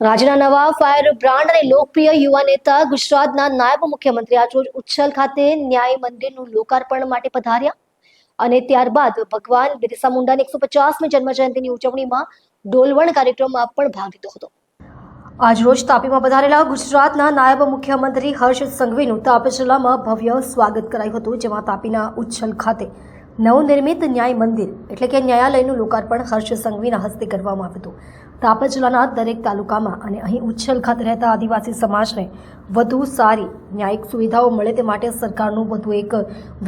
રાજ્યના નવા fire brand અને લોકપ્રિય યુવા નેતા ગુજરાતના નાયબ મુખ્યમંત્રી આજરોજ ઉચ્છલ ખાતે ન્યાય મંદિરનું લોકાર્પણ માટે પધાર્યા. અને ત્યારબાદ ભગવાન બિરસા મુંડાની એકસો પચાસમી જન્મજયંતિની ઉજવણીમાં ડોલવણ કાર્યક્રમમાં પણ ભાગ લીધો હતો. આજરોજ તાપીમાં પધારેલા ગુજરાતના નાયબ મુખ્યમંત્રી હર્ષ સંઘવીનું તાપી જિલ્લામાં ભવ્ય સ્વાગત કરાયું હતું, જેમાં તાપીના ઉચ્છલ ખાતે નવનિર્મિત ન્યાય મંદિર એટલે કે ન્યાયાલયનું લોકાર્પણ હર્ષ સંઘવીના હસ્તે કરવામાં આવ્યું હતું. તાપી જિલ્લાના દરેક તાલુકામાં અને અહીં ઉચ્છલ ખાતે રહેતા આદિવાસી સમાજને વધુ સારી ન્યાયિક સુવિધાઓ મળે તે માટે સરકારનું વધુ એક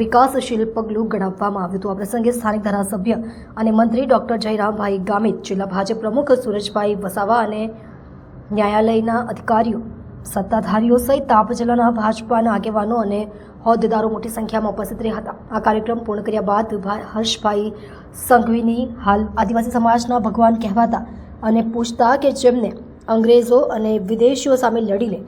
વિકાસશીલ પગલું ગણાવવામાં આવ્યું હતું. આ પ્રસંગે સ્થાનિક ધારાસભ્ય અને મંત્રી ડોક્ટર જયરામભાઈ ગામિત, જિલ્લા ભાજપ પ્રમુખ સુરેશભાઈ વસાવા અને ન્યાયાલયના અધિકારીઓ, સત્તાધારીઓ સહિત તાપ જિલ્લાના ભાજપાના આગેવાનો અને હોદ્દેદારો મોટી સંખ્યામાં ઉપસ્થિત રહ્યા હતા. આ કાર્યક્રમ પૂર્ણ કર્યા બાદ હર્ષભાઈ સંઘવીની હાલ આદિવાસી સમાજના ભગવાન કહેવાતા અને પૂછતા કે જેમને અંગ્રેજો અને વિદેશીઓ સામે લડીને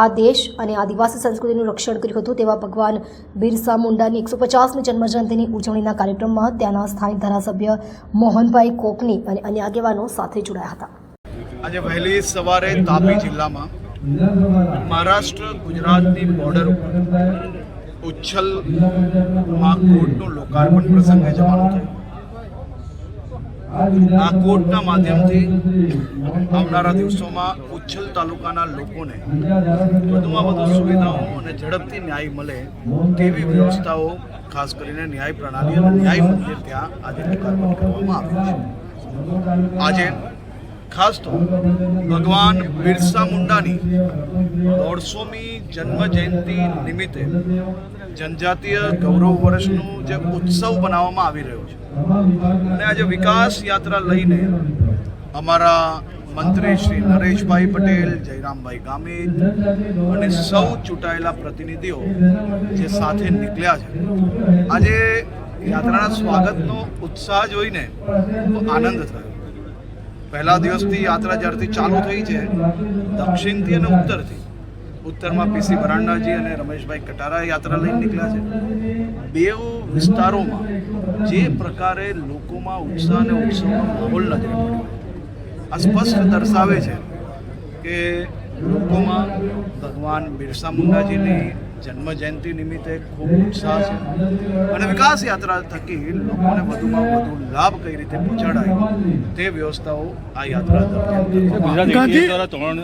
આ દેશ અને આદિવાસી સંસ્કૃતિનું રક્ષણ કર્યું હતું, તેવા ભગવાન બિરસા મુંડાની એકસો પચાસમી જન્મજયંતિની ઉજવણીના કાર્યક્રમમાં ત્યાંના સ્થાનિક ધારાસભ્ય મોહનભાઈ કોકની અને અન્ય આગેવાનો સાથે જોડાયા હતા. આજે વહેલી સવારે તાપી જિલ્લામાં મહારાષ્ટ્ર ગુજરાતની બોર્ડર ઉપર ઉચ્છલમાં કોર્ટનું લોકાર્પણ પ્રસંગે જવાનું થયું. આ કોર્ટના માધ્યમથી આવનારા દિવસોમાં ઉચ્છલ તાલુકાના લોકોને વધુમાં વધુ સુવિધાઓ અને ઝડપથી ન્યાય મળે તેવી વ્યવસ્થાઓ, ખાસ કરીને ન્યાય પ્રણાલી અને ન્યાય મંદિર ત્યાં આજે લોકાર્પણ કરવામાં આવ્યું છે. આજે ખાસ તો ભગવાન બિરસા મુંડાની દોઢસોમી જન્મ જયંતિ નિમિત્તે જનજાતીય ગૌરવ વર્ષનું જે ઉત્સવ બનાવવામાં આવી રહ્યો છે. અને આજે વિકાસ યાત્રા લઈને અમારા મંત્રી શ્રી નરેશભાઈ પટેલ, જયરામભાઈ ગામિત અને સૌ ચૂંટાયેલા પ્રતિનિધિઓ જે સાથે નીકળ્યા છે. આજે યાત્રાના સ્વાગતનો ઉત્સાહ જોઈને આનંદ થયો. પહેલા દિવસથી યાત્રા જ્યારથી ચાલુ થઈ છે, દક્ષિણથી અને ઉત્તરથી. ઉત્તરમાં પીસી ભરાંડાજી અને રમેશભાઈ કટારા યાત્રા લઈને નીકળ્યા છે. બે વિસ્તારોમાં જે પ્રકારે લોકોમાં ઉત્સાહ અને ઉત્સવનો માહોલ પડ્યો આ સ્પષ્ટ દર્શાવે છે કે લોકોમાં ભગવાન બિરસા મુંડાજીની જન્મ જયંતિ નિમિત્તે ખૂબ ઉત્સાહ છે. અને વિકાસ યાત્રા થકી લોકોને વધુમાં વધુ લાભ કઈ રીતે પહોંચાડાય તે વ્યવસ્થાઓ આ યાત્રા દરમિયાન